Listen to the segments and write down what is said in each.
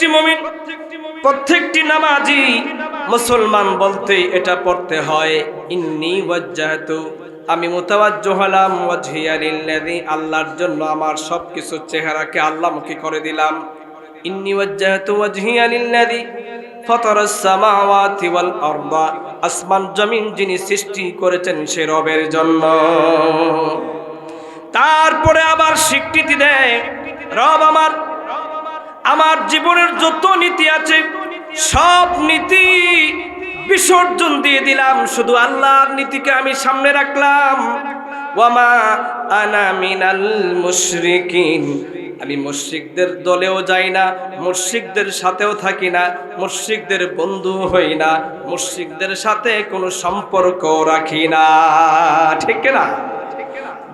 প্রত্যেকটি মমিন, প্রত্যেকটি নামাজি মুসলমান বলতে এটা পড়তে হয়, ইন্নি ওয়াজ্জাহাতু, আমি মুতাওয়াজ্জ হলাম ওয়াজহিয়া লিল্লাযী, আল্লাহর জন্য আমার সবকিছু চেহারাকে আল্লাহমুখী করে দিলাম। ইন্নি ওয়াজ্জাহাতু ওয়াজহিয়া লিল্লাযী ফাতারাস সামাওয়াতি ওয়াল আরদা, আসমান, জমিন যিনি সৃষ্টি করেছেন সে রবের জন্য। তারপরে আবার স্বীকৃতি দেয়, রব আমার আমার জীবনের যত নীতি আছে, সব নীতি বিসর্জন দিয়ে দিলাম। শুধু আল্লাহর নীতিকে আমি সামনে রাখলাম। ওয়ামা আনা মিনাল মুশরিকিন। আমি মুশরিকদের দলেও যাই না, মুশরিকদের সাথেও থাকি না, মুশরিকদের বন্ধু হই না, মুশরিকদের সাথে কোনো সম্পর্ক রাখি না। ঠিক না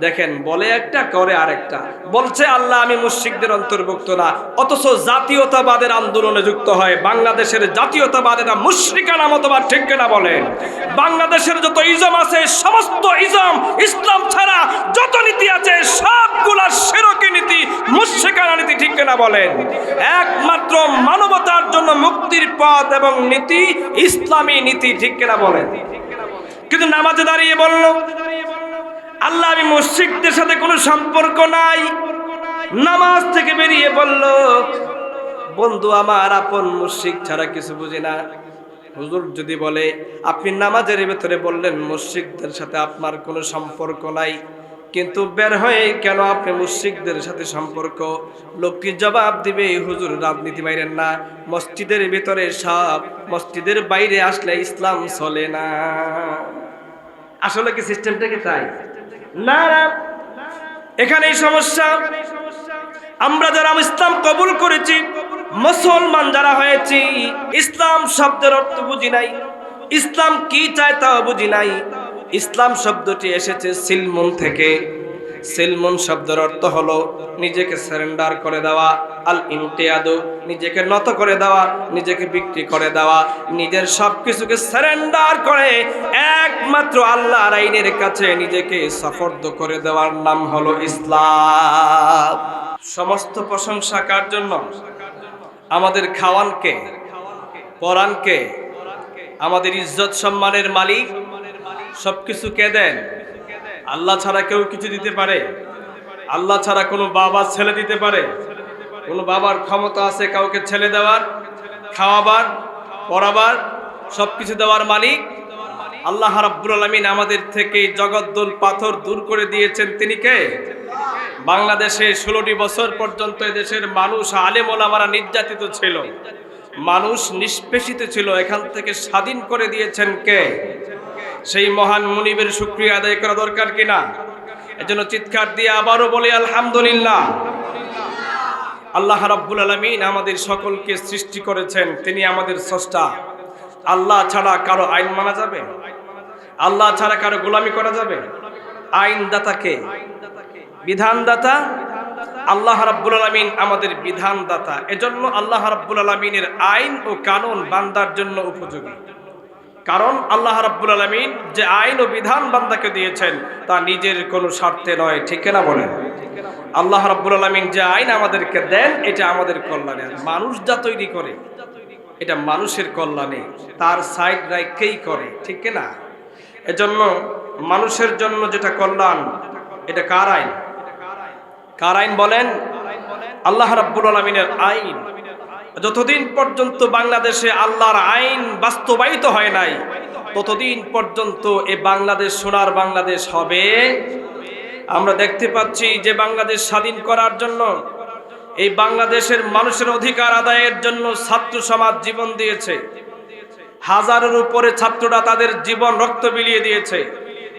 দেখেন, বলে একটা, করে আরেকটা। বলছে, আল্লাহ, আমি মুশরিকদের অন্তর্ভুক্ত না। অথচ জাতীয়তাবাদের আন্দোলনে যুক্ত হয়। বাংলাদেশের জাতীয়তাবাদেরা মুশরিকানা মতবাদ ঠিক কিনা বলেন? বাংলাদেশের যত ইজম আছে, সমস্ত ইজম ইসলাম ছাড়া যত নীতি আছে সবগুলার সেরকি নীতি, মুশরিকানা নীতি ঠিক কিনা বলেন? একমাত্র মানবতার জন্য মুক্তির পথ এবং নীতি ইসলামী নীতি ঠিক কিনা বলেন? কিন্তু নামাজে দাঁড়িয়ে বলল আল্লাহ আমি মসজিদদের সাথে কোনো সম্পর্ক নাই। নামাজ থেকে বেরিয়ে বলল, বন্ধু, আমার আপন মুশিক ছাড়া কিছু বুঝি না। হুজুর যদি বলে, আপনি নামাজের ভেতরে বললেন মুশিকদের সাথে আপনার কোনো সম্পর্ক নাই, কিন্তু বের হয়ে কেন আপনি মুশিকদের সাথে সম্পর্ক? লোকটি জবাব দিবে? হুজুর, রাজনীতি বাইরেন না। মসজিদের ভিতরে সব, মসজিদের বাইরে আসলে ইসলাম চলে না। আসলে কি সিস্টেমটা কি তাই? না না সমস্যা। আমরা যারা ইসলাম কবুল করেছি, মুসলমান যারা হয়েছি, ইসলাম শব্দের অর্থ বুঝি নাই। ইসলাম কি চায় তাও বুঝি নাই। ইসলাম শব্দটি এসেছে সিলমুন থেকে। সিলমুন শব্দের অর্থ হলো নিজেকে সারেন্ডার করে দেওয়া, আল ইমতিয়াদু, নিজেকে নত করে দেওয়া, নিজেকে বিক্রি করে দেওয়া, নিজের সব কিছুকে সারেন্ডার করে, একমাত্র আল্লাহর আইনের কাছে নিজেকে সফর্দ করে দেওয়ার নাম হলো ইসলাম। সমস্ত প্রশংসা কার জন্য? আমাদের খাওয়ানকে পরাণকে আমাদের ইজ্জত সম্মানের মালিক, সবকিছু কে দেন? আল্লাহ ছাড়া কেউ কিছু দিতে পারে? আল্লাহ ছাড়া কোনো বাবা ছেলে দিতে পারে? কোনো বাবার ক্ষমতা আছে কাউকে ছেলে দেওয়ার, খাওয়াবার, পড়াবার সব কিছু দেওয়ার মালিক? আল্লাহ রাব্বুল আলামিন আমাদের থেকে জগদ্দল পাথর দূর করে দিয়েছেন। তিনি কে? বাংলাদেশে ষোলোটি বছর পর্যন্ত দেশের মানুষ, আলেম ওলামারা নির্যাতিত ছিল। মানুষ নিষ্পেষিত ছিল। এখান থেকে স্বাধীন করে দিয়েছেন কে? সেই মহান মুনিবের শুক্রিয়া আদায় করা দরকার কিনা? এজন্য চিৎকার দিয়ে আবারও বলি, আলহামদুলিল্লাহ। আল্লাহ রাব্বুল আলামিন আমাদের সকলকে সৃষ্টি করেছেন, তিনি আমাদের স্রষ্টা। আল্লাহ ছাড়া কারও আইন মানা যাবে? আল্লাহ ছাড়া কারও গোলামি করা যাবে? আইনদাতাকে? বিধানদাতা? আল্লাহ রাব্বুল আলামিন আমাদের বিধানদাতা। এজন্য আল্লাহ রাব্বুল আলামিনের আইন ও কানুন বান্দার জন্য উপযোগী। কারণ আল্লাহ রাব্বুল আলামিন যে আইন ও বিধান বান্দাকে দিয়েছেন, তা নিজের কোনো স্বার্থে নয়, ঠিক না বলেন? আল্লাহ রাব্বুল আলামিন যে আইন আমাদেরকে দেন, এটা আমাদের কল্যাণে। মানুষ যা তৈরি করে, এটা মানুষের কল্যাণে। তার সাইড রাইকেই করে, ঠিক না এজন্য মানুষের জন্য যেটা কল্যাণ, এটা কার আইন? কার আইন বলেন? আল্লাহ রাব্বুল আলামিনের আইন। যতদিন পর্যন্ত বাংলাদেশে আল্লাহর আইন বাস্তবায়িত হয় নাই, ততদিন পর্যন্ত এ বাংলাদেশ সোনার বাংলাদেশ হবে। আমরা দেখতে পাচ্ছি যে বাংলাদেশ স্বাধীন করার জন্য, এই বাংলাদেশের মানুষের অধিকার আদায়ের জন্য ছাত্র সমাজ জীবন দিয়েছে। হাজারের উপরে ছাত্ররা তাদের জীবন রক্ত বিলিয়ে দিয়েছে।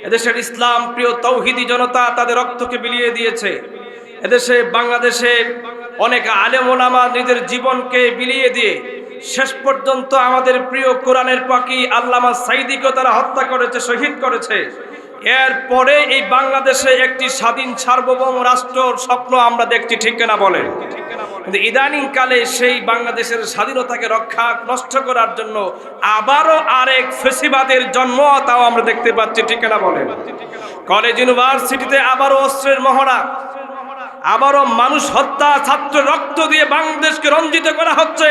এদেশের ইসলাম প্রিয় তৌহিদি জনতা তাদের রক্তকে বিলিয়ে দিয়েছে। এদেশে বাংলাদেশে অনেক আলেমোলামা নিজের জীবনকে বিলিয়ে দিয়ে শেষ পর্যন্ত আমাদের প্রিয় কোরআনের পাখি আল্লামা সাইদিকেও তারা হত্যা করেছে, শহীদ করেছে। এরপরে এই বাংলাদেশে একটি স্বাধীন সার্বভৌম রাষ্ট্র স্বপ্ন আমরা দেখছি, ঠিক না বলে কিন্তু ইদানিং কালে সেই বাংলাদেশের স্বাধীনতাকে রক্ষা, নষ্ট করার জন্য আবারও আরেক ফেসিবাদের জন্ম তাও আমরা দেখতে পাচ্ছি, ঠিক না বলে কলেজ, ইউনিভার্সিটিতে আবারও অস্ত্রের মহড়া আবারও মানুষ হত্যা, ছাত্র রক্ত দিয়ে বাংলাদেশকে রঞ্জিত করা হচ্ছে।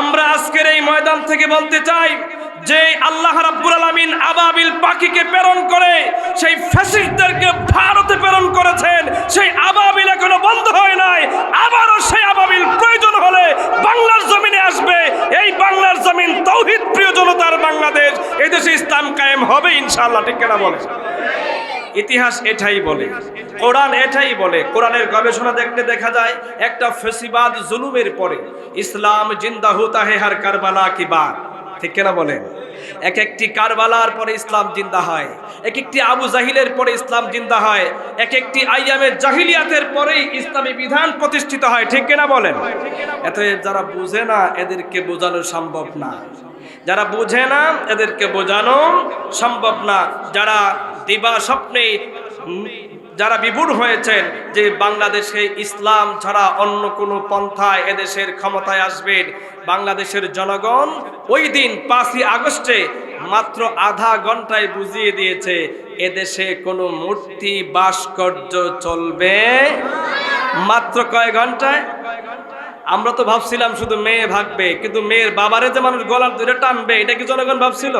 আমরা আজকের এই ময়দান থেকে বলতে চাই যে আল্লাহ রাব্বুল আলামিন আবাবিল পাখিকে প্রেরণ করে, সেই ফ্যাসিস্টদেরকে ভারতে প্রেরণ করেছেন। সেই আবাবিল এখনও বন্ধ হয় নাই। আবারও সেই আবাবিল প্রয়োজন হলে বাংলার জমিনে আসবে। এই বাংলার জমিন তৌহিদ প্রিয় জনতার বাংলাদেশ। এই দেশে ইসলাম কায়েম হবে ইনশাআল্লাহ, ঠিক কেনা বলে ইতিহাস এটাই বলে। কোরআন এটাই বলে। কোরআনের গবেষণা দেখতে দেখা যায়, একটা ফেসিবাদ জুলুমের পরে ইসলাম জিন্দা হুতা হে হার কারবালা কি বাত ঠিক কেনা বলেন? এক একটি কারবালার পরে ইসলাম জিন্দা হয়, এক একটি আবু জাহিলের পরে ইসলাম জিন্দা হয়, এক একটি আইয়ামের জাহিলিয়াতের পরেই ইসলামী বিধান প্রতিষ্ঠিত হয়, ঠিক কেনা বলেন? এত যারা বুঝে না, এদেরকে বোঝানো সম্ভব না। যারা বুঝে না, এদেরকে বোঝানো সম্ভব না। যারা দিবা স্বপ্নে যারা বিভুর হয়েছেন যে বাংলাদেশে ইসলাম ছাড়া অন্য কোনো পন্থায় এদেশের ক্ষমতায় আসবেন, বাংলাদেশের জনগণ ওই দিন পাঁচই আগস্টে মাত্র আধা ঘন্টায় বুঝিয়ে দিয়েছে, এদেশে কোনো মূর্তি ভাস্কর্য চলবে মাত্র কয় ঘন্টায়? আমরা তো ভাবছিলাম শুধু মেয়ে ভাগবে, কিন্তু মেয়ের বাবারে যে মানুষ গলার ধরে টানবে, এটা কি জনগণ ভাবছিল?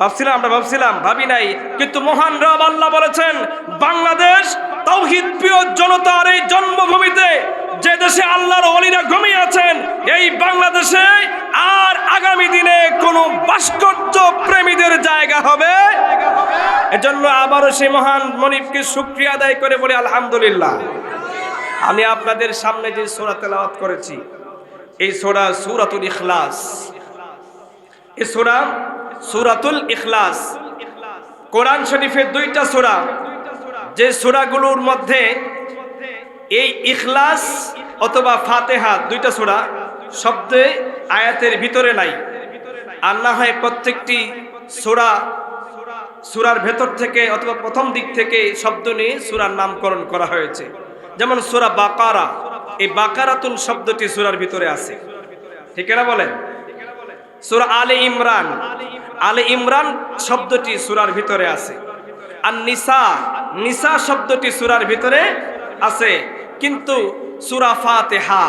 ভাবছিলাম, আমরা ভাবছিলাম, ভাবি নাই। কিন্তু মহান রব আল্লাহ বলেছেন, বাংলাদেশ তৌহিদ প্রিয় জনতার এই জন্মভূমিতে যে দেশে আল্লাহর অলিরা ঘুমিয়ে আছেন, এই বাংলাদেশে আর আগামী দিনে কোনো ভাস্কর্য প্রেমীদের জায়গা হবে? এজন্য আবারও সেই মহান মনিবকে শুক্রিয়া আদায় করে বলি, আলহামদুলিল্লাহ। আমি আপনাদের সামনে যে সোরা তেলাওয়াত করেছি, এই সোরা সুরাতুল ইখলাস। এই সোরা সুরাতুল ইখলাস। কোরআন শরীফের দুইটা সোরা। যে সোরাগুলোর মধ্যে এই ইখলাস অথবা ফাতেহা দুইটা সোরা শব্দে আয়াতের ভিতরে নাই। হয় প্রত্যেকটি সোরা সুরার ভেতর থেকে অথবা প্রথম দিক থেকে শব্দ নিয়ে সুরার নামকরণ করা হয়েছে। যেমন সুরা বাকারা। এই বাকারাতুল শব্দটি সুরার ভিতরে আছে। ঠিক না বলেন? সুরা আলে ইমরান। আলে ইমরান শব্দটি সুরার ভিতরে আছে। আর নিসা নিসা শব্দটি সুরার ভিতরে আছে। কিন্তু সুরা ফাতেহা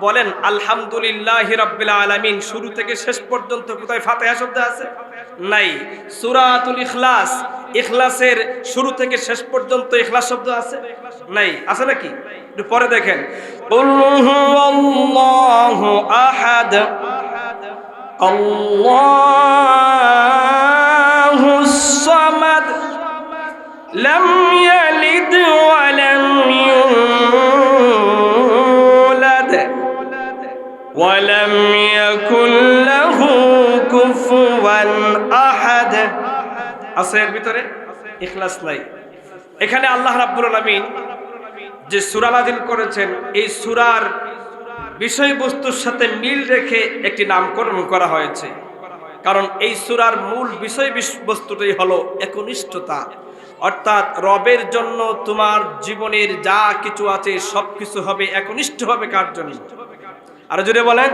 বলেন, আলহামদুলিল্লাহ রাব্বিল আলামিন শুরু থেকে শেষ পর্যন্ত কোথায় ফাতেহা শব্দ আছে? নাই। সুরাতুল ইখলাস, ইখলাসের শুরু থেকে শেষ পর্যন্ত ইখলাস শব্দ আছে? নাই। আছে নাকি? পরে দেখেন। আহাদ আল্লাহুস সামাদ لم يلد ولم يولد ولم يكن له كفوا احد আছে এর ভিতরে ইখলাস নাই এখানে আল্লাহ রাব্বুল আলামিন যে সূরা নাযিল করেছেন এই সূরার বিষয়বস্তুর সাথে মিল রেখে একটি নামকরণ করা হয়েছে। কারণ এই সুরার মূল বিষয় বস্তুটাই হলো একনিষ্ঠতা। অর্থাৎ রবের জন্য তোমার জীবনের যা কিছু আছে সব কিছু হবে একনিষ্ঠ হবে কার জন্য? আরও জুড়ে বলেন,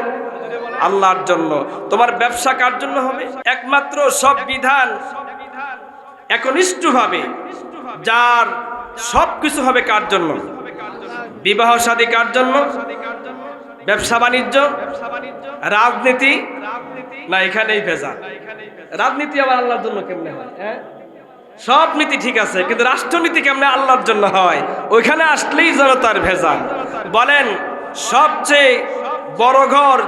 আল্লাহর জন্য। তোমার ব্যবসা কার জন্য হবে? একমাত্র সব বিধান একনিষ্ঠ হবে যার সব কিছু হবে কার জন্য? বিবাহ শাদী কার জন্য? ব্যবসা বাণিজ্য, রাজনীতি, না এখানেই ভেজা রাজনীতি আবার আল্লাহর জন্য কেমনে হয় হ্যাঁ? সব নীতি ঠিক আছে, কিন্তু রাষ্ট্রনীতি কেমনে আল্লাহর জন্য হয়? ওইখানে আসলেই জনতার ভেজা বলেন, সবচেয়ে বড় ঘর,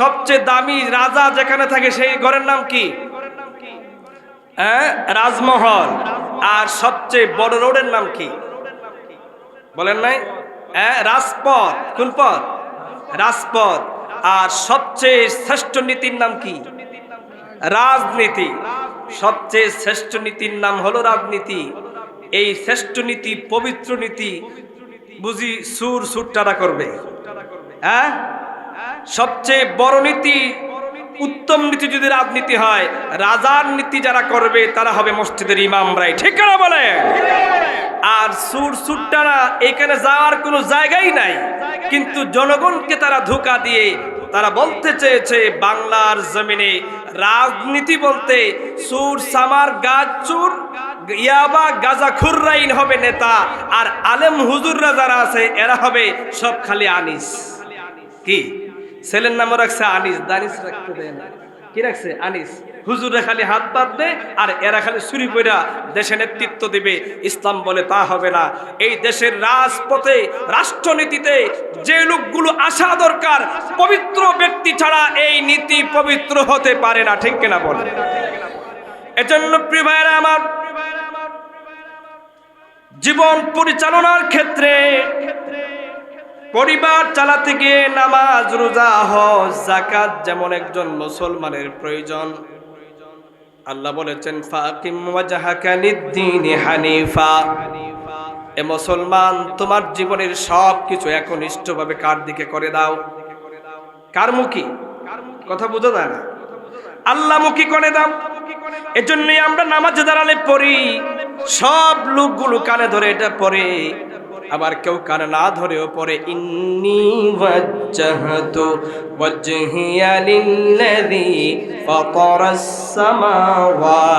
সবচেয়ে দামি রাজা যেখানে থাকে সেই ঘরের নাম কি? হ্যাঁ রাজমহল। আর সবচেয়ে বড় রোডের নাম কি? বলেন নাই? হ্যাঁ রাজপথ। কোন পথ? রাজপথ। আর সবচেয়ে শ্রেষ্ঠ নীতির নাম কি? রাজনীতি। সবচেয়ে শ্রেষ্ঠ নীতির নাম হলো রাজনীতি। এই শ্রেষ্ঠ নীতি, পবিত্র নীতি বুঝি সুর সুরটারা করবে। হ্যাঁ? সবচেয়ে বড় নীতি উত্তম নীতি যদি রাজনীতি হয়, রাজার নীতি যারা করবে, তারা হবে মসজিদের ইমামরাই ঠিক না বলে আর সুর সুরটারা এখানে যাওয়ার কোনো জায়গাই নাই। কিন্তু জনগণকে তারা ধোকা দিয়ে, তারা বলতে চেয়েছে, বাংলার জমিনে রাজনীতি বলতে সুর, সামার, গাছ, চুর, ইয়াবা, গাজা, খুররাইন হবে নেতা, আর আলেম হুজুররা যারা আছে, এরা হবে সব খালি আনিস। কি? ছেলের নামও রাখছে আনিস, দানিস রাখতে দেয় না। কি রাখছে? আনিস। হুজুরে খালি হাত পাতবে আর এরা খালি চুরি কইরা দেশে নেতৃত্ব দিবে। ইসলাম বলে তা হবে না। এই দেশের রাজপথে, রাষ্ট্রনীতিতে যে লোকগুলো আসা দরকার, পবিত্র ব্যক্তি ছাড়া এই নীতি পবিত্র হতে পারে না। ঠিক কিনা বলে? এজন্য প্রিয় ভাইয়েরা আমার, জীবন পরিচালনার ক্ষেত্রে পরিবার চালাতে গিয়ে নামাজ, রোজা, হজ জাকাত যেমন একজন মুসলমানের প্রয়োজন। আল্লাহ বলেছেন, ফাকিম ওয়াজহাকা লিদ্দীনি হানিফা। এ মুসলমান, তোমার জীবনের সব কিছু একনিষ্ঠভাবে কার দিকে করে দাও? কার মুখী? কথা বোঝা না। আল্লাহ মুখী করে দাও। এজন্যই আমরা নামাজে দাঁড়ালে পড়ি। সব লোকগুলো কানে ধরে এটা পড়ে। আবার কেউ কানে না ধরেও পড়ে ইন্নি ওয়াজ্জাহতু ওয়াজহিয়া লিল্লাযী ফাতারাস ওয়াল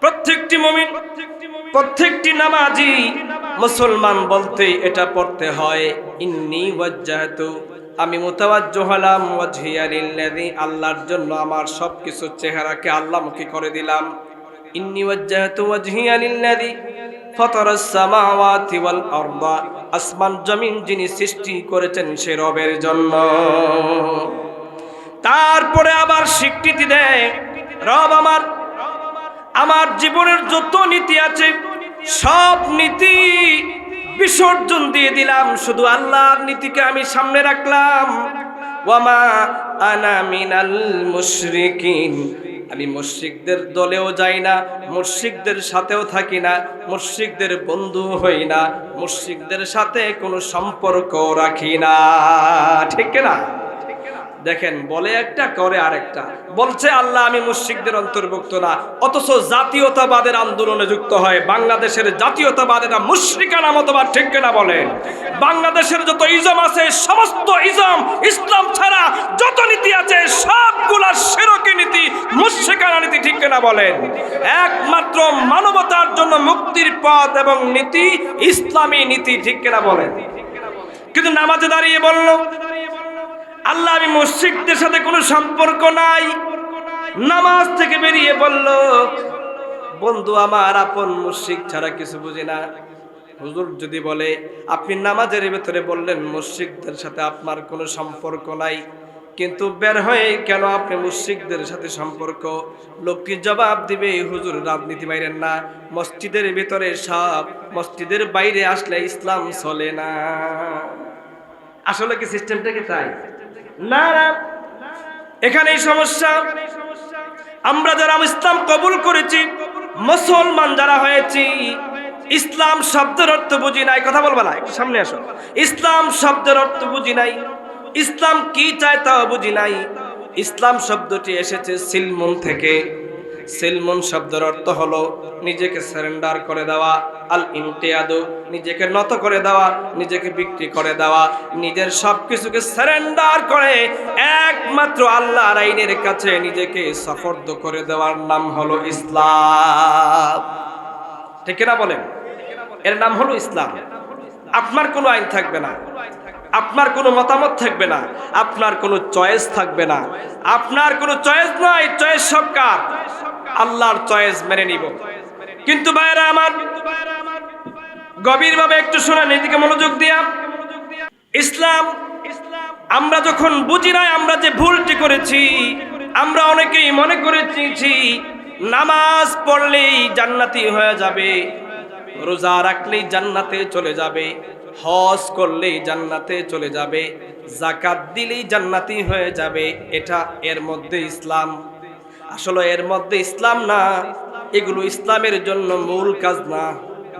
প্রত্যেকটি মুমিন প্রত্যেকটি নামাজি মুসলমান বলতে এটা পড়তে হয়, ইন্নি ওয়াজ্জাহতু, আমি মুতাওয়াজ্জ হলাম ওয়াজহিয়া লিল্লাযী, আল্লাহর জন্য আমার সবকিছু চেহারাকে আল্লাহমুখী করে দিলাম। ইন্নি ওয়াজ্জাহতু ওয়াজহিয়া লিল্লাযী ফাতারাস সামাওয়াতি ওয়াল আরদা, আসমান, জমিন যিনি সৃষ্টি করেছেন সে রবের জন্য। তারপরে আবার স্বীকৃতি দেয়, রব আমার আমার জীবনের যত নীতি আছে, সব নীতি বিসর্জন দিয়ে দিলাম। শুধু আল্লাহর নীতিকে আমি সামনে রাখলাম। ওয়ামা আনা মিনাল মুশরিকিন। আমি মুশরিকদের দলেও যাই না, মুশরিকদের সাথেও থাকি না, মুশরিকদের বন্ধু হই না, মুশরিকদের সাথে কোনো সম্পর্ক রাখি না। ঠিক না দেখেন, বলে একটা, করে আরেকটা। বলছে, আল্লাহ, আমি মুশরিকদের অন্তর্ভুক্ত না। অথচ জাতীয়তাবাদের আন্দোলনে যুক্ত হয়। বাংলাদেশের জাতীয়তাবাদেরা মুশরিকানা মতবাদ ঠিক কিনা বলেন? বাংলাদেশের যত ইজম আছে, সমস্ত ইজম ইসলাম ছাড়া যত নীতি আছে সবগুলার সেরকি নীতি মুশরিকানা নীতি ঠিক কিনা বলেন? একমাত্র মানবতার জন্য মুক্তির পথ এবং নীতি ইসলামী নীতি ঠিক কিনা বলেন? কিন্তু নামাজে দাঁড়িয়ে বলল আল্লাহ আমি মসজিদদের সাথে কোনো সম্পর্ক নাই। নামাজ থেকে বেরিয়ে বলল, বন্ধু, আমার আপন মুশিক ছাড়া কিছু বুঝি না। হুজুর যদি বলে, আপনি নামাজের ভেতরে বললেন মুশিকদের সাথে আপনার কোনো সম্পর্ক নাই, কিন্তু বের হয়ে কেন আপনি মুশিকদের সাথে সম্পর্ক? লোকটি জবাব দিবে? হুজুর, রাজনীতি বাইরেন না। মসজিদের ভিতরে সব, মসজিদের বাইরে আসলে ইসলাম চলে না। আসলে কি সিস্টেমটা কি তাই? না না এখানেই সমস্যা। আমরা যারা ইসলাম কবুল করেছি, মুসলমান যারা হয়েছি, ইসলাম শব্দের অর্থ বুঝি নাই। কথা বলবা না সামনে আসো। ইসলাম শব্দের অর্থ বুঝি নাই। ইসলাম কি চায় তাও বুঝি নাই। ইসলাম শব্দটি এসেছে সিলমুন থেকে। সিলমুন শব্দের অর্থ হলো নিজেকে সারেন্ডার করে দেওয়া, আল ইমতিয়াদু, নিজেকে নত করে দেওয়া, নিজেকে বিক্রি করে দেওয়া, নিজের সব কিছুকে সারেন্ডার করে একমাত্র আল্লাহর আইনের কাছে নিজেকে সফর্দ করে দেওয়ার নাম হলো ইসলাম। ঠিক না বলেন? এর নাম হলো ইসলাম। আপনার কোনো আইন থাকবে না। আপনার কোনো মতামত থাকবে না। আপনার কোনো চয়েস থাকবে না। আপনার কোনো চয়েস নয় চয়েস সব কার? আল্লাহর চয়েস মেনে নিব। কিন্তু ভাইরা আমার, গভীরভাবে একটু শোনেন নিজেকে মনোযোগ দিয়া। ইসলাম, আমরা যখন বুঝি নাই, আমরা যে ভুলটি করেছি, আমরা অনেকেই মনে করেছি নামাজ পড়লেই জান্নাতি হয়ে যাবে, রোজা রাখলেই জান্নাতে চলে যাবে, হজ করলেই জান্নাতে চলে যাবে, জাকাত দিলেই জান্নাতি হয়ে যাবে, এটা এর মধ্যে ইসলাম। আসলে এর মধ্যে ইসলাম না, এগুলো ইসলামের জন্য মূল কাজ না।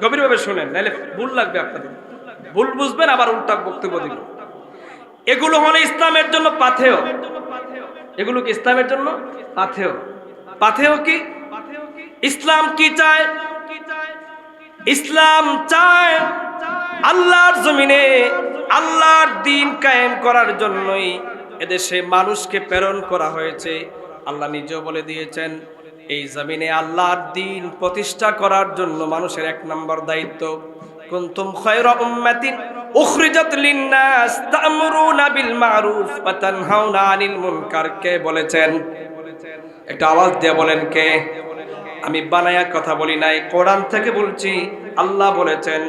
গভীরভাবে শুনেন নাহলে ভুল লাগবে আপনাদের। ভুল বুঝবেন, আবার উল্টা বক্তব্য দিবেন এগুলো হলো ইসলামের জন্য পাথেয়। এগুলো কি ইসলামের জন্য? পাথেয়। পাথেয় কি? ইসলাম কি চায়? ইসলাম চায় আল্লাহর জমিনে, আল্লাহর দিন কায়েম করার জন্যই এদেশে মানুষকে প্রেরণ করা হয়েছে। আল্লাহ নিজেও বলে দিয়েছেন, এই জমিনে আল্লাহর দিন প্রতিষ্ঠা করার জন্য মানুষের এক নম্বর দায়িত্ব। কুনতুম খায়রা উম্মাতিন উখরিজাত লিন-নাস তা'মুরুনা বিল মা'রুফ ওয়া তানহাউনা আনিল মুনকার। কে বলেছেন? একটা আওয়াজ দিয়ে বলেন কে? আমি বানায়া কথা বলি নাই, কোরআন থেকে বলছি, আল্লাহ বলেছেন।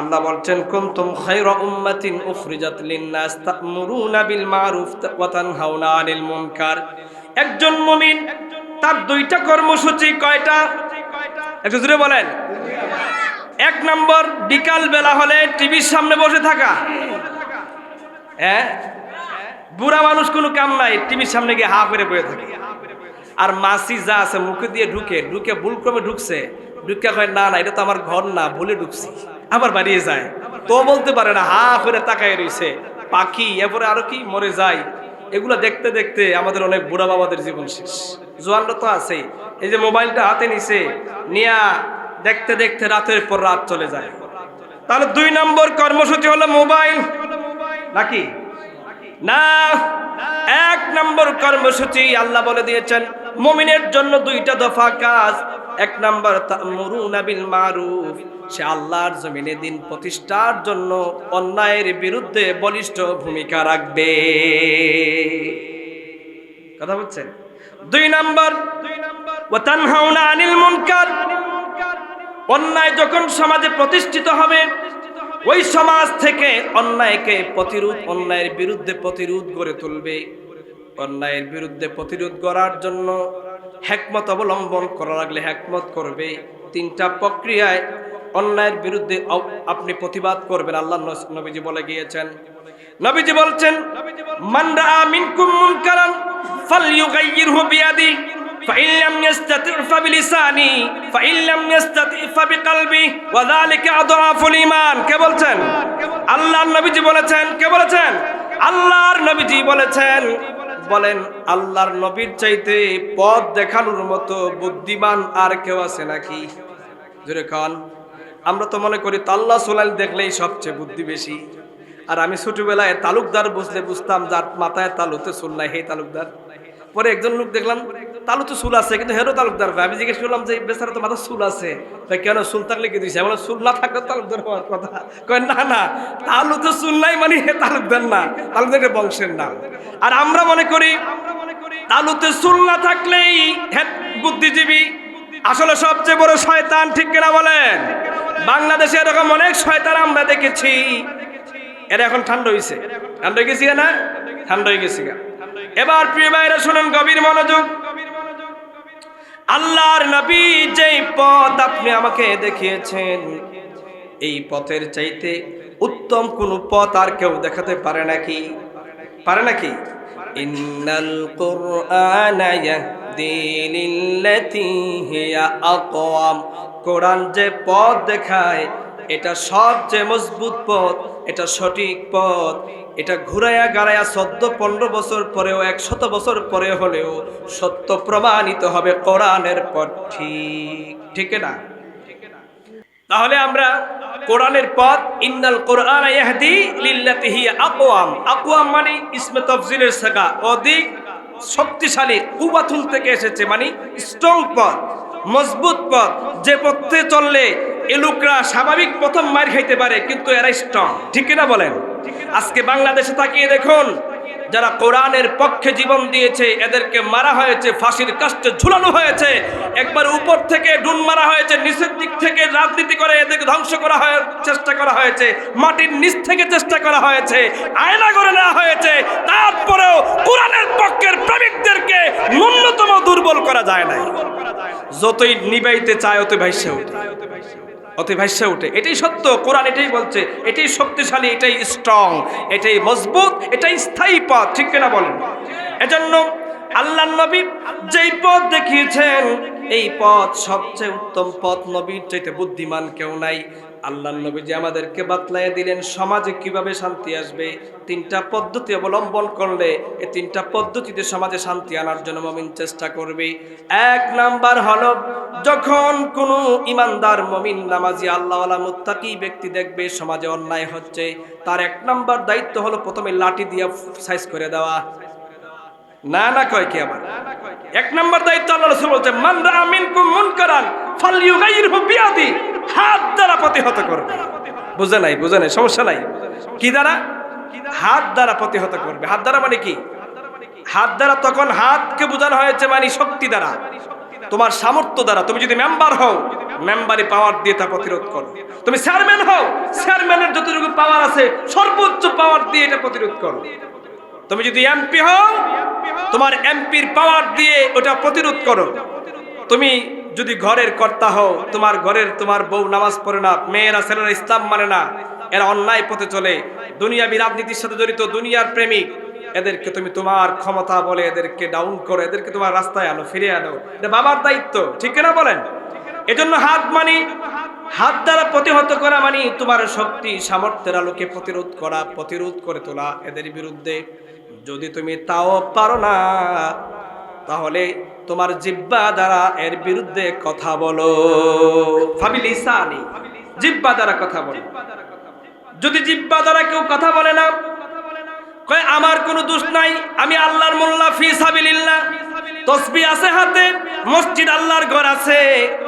আল্লাহ বলছেন, কুনতুম খায়রা উম্মাতিন উখরিজাত লিন-নাস তা'মুরুনা বিল মা'রুফ ওয়া তানহাউনা আনিল মুনকার। একজন মমিন, তার দুইটা কর্মসূচি কয়টা? একটু জোরে বলেন। এক নম্বর, বিকাল বেলা হলে টিভির সামনে বসে থাকা। হ্যাঁ? বুড়া মানুষ কোনো কাম নাই, টিভির সামনে গিয়ে হা করে বসে থাকে। আর মাসি যা আছে মুখে দিয়ে ঢুকে ঢুকে ভুল ক্রমে ঢুকছে। ঢুকে কয়, না না, এটা তো আমার ঘর না, ভুলে ঢুকছি। আবার বাড়িয়ে যায়। তো বলতে পারে না, হা করে তাকায় রইছে। পাখি, এরপরে আরও কি? মরে যায়। এগুলো দেখতে দেখতে আমাদের অনেক বুড়া বাবাদের জীবন শেষ। জোয়ানরা তো আছেই। এই যে মোবাইলটা হাতে নিছে, নিয়া দেখতে দেখতে রাতের পর রাত চলে যায়। তাহলে দুই নম্বর কর্মসূচি হলো মোবাইল। নাকি? না, এক নম্বর কর্মসূচি আল্লাহ বলে দিয়েছেন, মুমিনের জন্য দুইটা দফা কাজ। এক নম্বর তা'মুরুনা বিল মারুফ সে আল্লাহর জমিনে দিন প্রতিষ্ঠার জন্য অন্যায়ের বিরুদ্ধে বলিষ্ঠ ভূমিকা রাখবে। কথা বলছেন? দুই নম্বর আনিল অন্যায় যখন সমাজে প্রতিষ্ঠিত হবে, ওই সমাজ থেকে অন্যায়কে প্রতিরোধ, অন্যায়ের বিরুদ্ধে প্রতিরোধ গড়ে তুলবে। অন্যায়ের বিরুদ্ধে প্রতিরোধ করার জন্য হ্যাকমত অবলম্বন করা লাগলে হ্যাকমত করবে। তিনটা প্রক্রিয়ায় অন্যায়ের বিরুদ্ধে অ- আপনি প্রতিবাদ করবেন আল্লাহ নস- নবীজি বলে গিয়েছেন নবীজি বলছেন মান রাআ মিনকুম মুনকারান ফালইউগাইয়িরহু বিয়াদি فإن لم يستطع فبلسانه فإن لم يستطع فبقلبه وذلك أضعف الإيمان কে বলছেন আল্লাহর নবীজি বলেছেন কে বলেছেন আল্লাহর নবীজি বলেছেন বলেন আল্লাহর নবীর চাইতে পথ দেখানোর মতো বুদ্ধিমান আর কেউ আছে নাকি জোরে খান আমরা তো মনে করি তাল্লা সোলাল দেখলেই সবচেয়ে বুদ্ধি বেশি। আর আমি ছোটবেলায় তালুকদার বুঝলে বুঝতাম যার মাথায় তালুতে চুল নাই, হে তালুকদার। পরে একজন লোক দেখলাম তালু তো চুল আছে, কিন্তু হেরো তালুকদার। আমি জিজ্ঞেস করলাম যে বেচারা তো মাথা চুল আছে? তাই কেন চুল থাকলে কি দিয়েছে আমার চুল না থাকলে তালুকদার হওয়ার কথা। কয়, না না তালু তো চুল নাই মানে হে তালুকদার না। তালুকদার বংশের নাম। আর আমরা মনে করি, তালুতে চুল না থাকলেই হে বুদ্ধিজীবী আসলে সবচেয়ে বড় শয়তান, ঠিক কিনা বলেন? বাংলাদেশে এরকম অনেক শয়তান আমরা দেখেছি। এরা এখন ঠান্ডা হয়েছে ঠান্ডা হয়ে গেছি না? ঠান্ডা হয়ে গেছি। এবার প্রিয় ভাইরা, শুনুন গভীর মনোযোগ। আল্লাহর নবী যেই পথ আপনি আমাকে দেখিয়েছেন, এই পথের চাইতে উত্তম কোন পথ আর কেউ দেখাতে পারে নাকি? পারে নাকি? ইন্নাল কুরআনা ইয়াহদি লিল্লাতি হিয়া আকওয়াম। কোরআন যে পথ দেখায়, এটা সবচেয়ে মজবুত পথ, এটা সঠিক পথ। এটা ঘুরাইয়া গাড়াইয়া চোদ্দ পনেরো বছর পরেও একশত বছর পরে হলেও সত্য প্রমাণিত হবে কোরআনের পথ ঠিক ঠিক না? তাহলে আমরা কোরআনের পথ, ইন্নাল কোরআন ইয়াহদি লিল্লাতিহি আকওয়াম। আকওয়াম মানে ইসমে তাফজিলের সাগা, অধিক শক্তিশালী কুবাতুল থেকে এসেছে মানে স্ট্রং পথ, মজবুত পথ। যে পথে চললে এ লোকরা স্বাভাবিক প্রথম মার খাইতে পারে, কিন্তু এরা স্ট্রং ঠিক না বলেন? আজকে বাংলাদেশে তাকিয়ে দেখুন যারা কোরআনের পক্ষে জীবন দিয়েছে, এদেরকে মারা হয়েছে, ফাঁসির কাস্টে ঝুলানো হয়েছে। একবার উপর থেকে ডুন মারা হয়েছে, নিচের দিক থেকে রাজনীতি করে এদেরকে ধ্বংস করা হয় চেষ্টা করা হয়েছে, মাটির নিচ থেকে চেষ্টা করা হয়েছে, আয়না করে নেওয়া হয়েছে। তারপরেও কোরআনের পক্ষের প্রেমিকদেরকে ন্যূনতম দুর্বল করা যায় না যতই নিবাইতে চায় অত ভাইসে ওঠে অতি ভাষ্যে উঠে, এটাই সত্য, কোরআন এটাই বলছে, এটাই শক্তিশালী, এটাই স্ট্রং এটাই মজবুত, এটাই স্থায়ী পথ। ঠিক কিনা বলেন? এজন্য আল্লাহ নবী যেই পথ দেখিয়েছেন, এই পথ সবচেয়ে উত্তম পথ নবীর চাইতে বুদ্ধিমান কেউ নাই। আল্লাহ নবী যে আমাদেরকে বাতলায় দিলেন, সমাজে কীভাবে শান্তি আসবে? তিনটা পদ্ধতি অবলম্বন করলে এই তিনটা পদ্ধতিতে সমাজে শান্তি আনার জন্য মমিন চেষ্টা করবে। এক নাম্বার হলো, যখন কোনো ইমানদার মমিন নামাজি আল্লাহওয়ালা মুত্তাকি ব্যক্তি দেখবে সমাজে অন্যায় হচ্ছে, তার এক নাম্বার দায়িত্ব হলো প্রথমে লাঠি দিয়ে সাইজ করে দেওয়া। না না, কয় কি আবার? এক নম্বর দায়িত্ব আল্লাহ বলছে মান রা মিনকুম মুনকারান ফালইউগাইরহু বিয়াদি। হাত দ্বারা প্রতিহত করবে। বুঝে নাই বুঝে নাই, সমস্যা নাই। কি দ্বারা? হাত দ্বারা প্রতিহত করবে। হাত দ্বারা মানে কি? হাত দ্বারা তখন হাতকে বোঝানো হয়েছে মানে শক্তি দ্বারা। তোমার সামর্থ্য দ্বারা। তুমি যদি মেম্বার হও মেম্বারি পাওয়ার দিয়ে তা প্রতিরোধ করো। তুমি চেয়ারম্যান হও চেয়ারম্যানের যতটুকু পাওয়ার আছে, সর্বোচ্চ পাওয়ার দিয়ে এটা প্রতিরোধ করো। তুমি যদি এমপি হও, তোমার এমপির পাওয়ার দিয়ে ওটা প্রতিরোধ করো। তুমি যদি ঘরের কর্তা হও, তোমার ঘরের তোমার বউ নামাজ পড়ে না, মেয়েরা, ছেলেরা ইসলাম মানে না, এরা অন্যায় পথে চলে। দুনিয়াবি রাজনীতির সাথে জড়িত দুনিয়ার প্রেমিক, এদেরকে তুমি তোমার ক্ষমতা বলে এদেরকে ডাউন করো, এদেরকে তোমার রাস্তায় আনো ফিরে আনো। এটা বাবার দায়িত্ব, ঠিক না বলেন? এজন্য হাত মানি, হাত দ্বারা প্রতিহত করা মানে তোমার শক্তি, সামর্থ্যের আলোকে প্রতিরোধ করা, প্রতিরোধ করে তোলা, এদের বিরুদ্ধে। যদি তুমি তাও পারো না, তাহলে তোমার জিব্বা দ্বারা এর বিরুদ্ধে কথা বলো। জিব্বা দ্বারা কথা বলো। যদি জিব্বা দ্বারা কেউ কথা বলে না, কয়, আমার কোনো দোষ নাই, আমি আল্লাহর মোল্লা ফি সাবিলিল্লাহ। তসবি আছে হাতে, মসজিদ আল্লাহর ঘর আছে।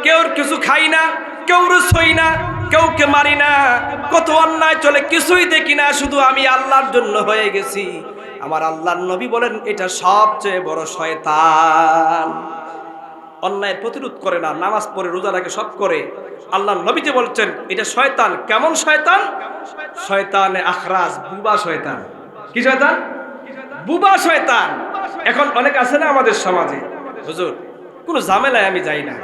কেউ কিছু খাই না, কেউ রুসই না কেউকে মারি না। কত অন্যায় চলে, কিছুই দেখি না, শুধু আমি আল্লাহর জন্য হয়ে গেছি। আমার আল্লাহর নবী বলেন, এটা সবচেয়ে বড় শয়তান। অন্যায় প্রতিরোধ করে না, নামাজ পড়ে, রোজা রাখে, সব করে। আল্লাহ নবী যে বলছেন, এটা শয়তান। কেমন শয়তান? শয়তানে আখরাজ, বুবা শয়তান। কি শয়তান? বুবা শয়তান। এখন অনেক আছে না আমাদের সমাজে? হুজুর, কোনো ঝামেলায় আমি যাই না।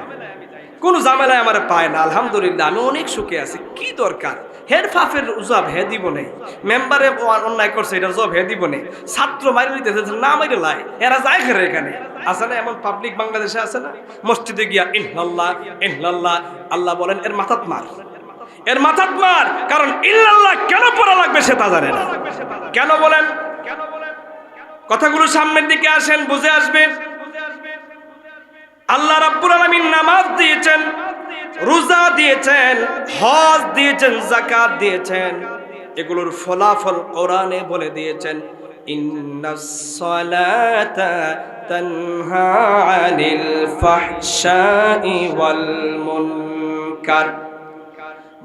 কোনো ঝামেলায় আমার পায় না, আলহামদুলিল্লাহ, আমি অনেক সুখে আছি। কি দরকার? হের ফাফের জব হে দিব নেই। মেম্বারে অন্যায় করছে, এটা জব হে দিব নেই। ছাত্র মারি দিতেছে না মারি লাই। এরা যায় ঘরে এখানে। আছে না এমন পাবলিক বাংলাদেশে আছে না? মসজিদে গিয়া ইহ্লাল্লাহ ইহ্লাল্লাহ আল্লাহ বলেন, এর মাথাত মার। এর মাথাত মার, কারণ ইল্লাল্লাহ কেন পড়া লাগবে সে তা জানে না। কেন বলেন? কথাগুলো সামনের দিকে আসেন, বুঝে আসবেন। আল্লাহ রাব্বুল আলামিন নামাজ দিয়েছেন, রোজা দিয়েছেন, হজ দিয়েছেন, যাকাত দিয়েছেন, এগুলোর ফলাফল কোরআনে বলে দিয়েছেন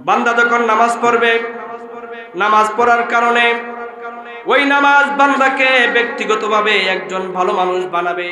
বান্দা যখন নামাজ পড়বে, নামাজ পড়ার কারণে ওই নামাজ বান্দাকে ব্যক্তিগতভাবে একজন ভালো মানুষ বানাবে।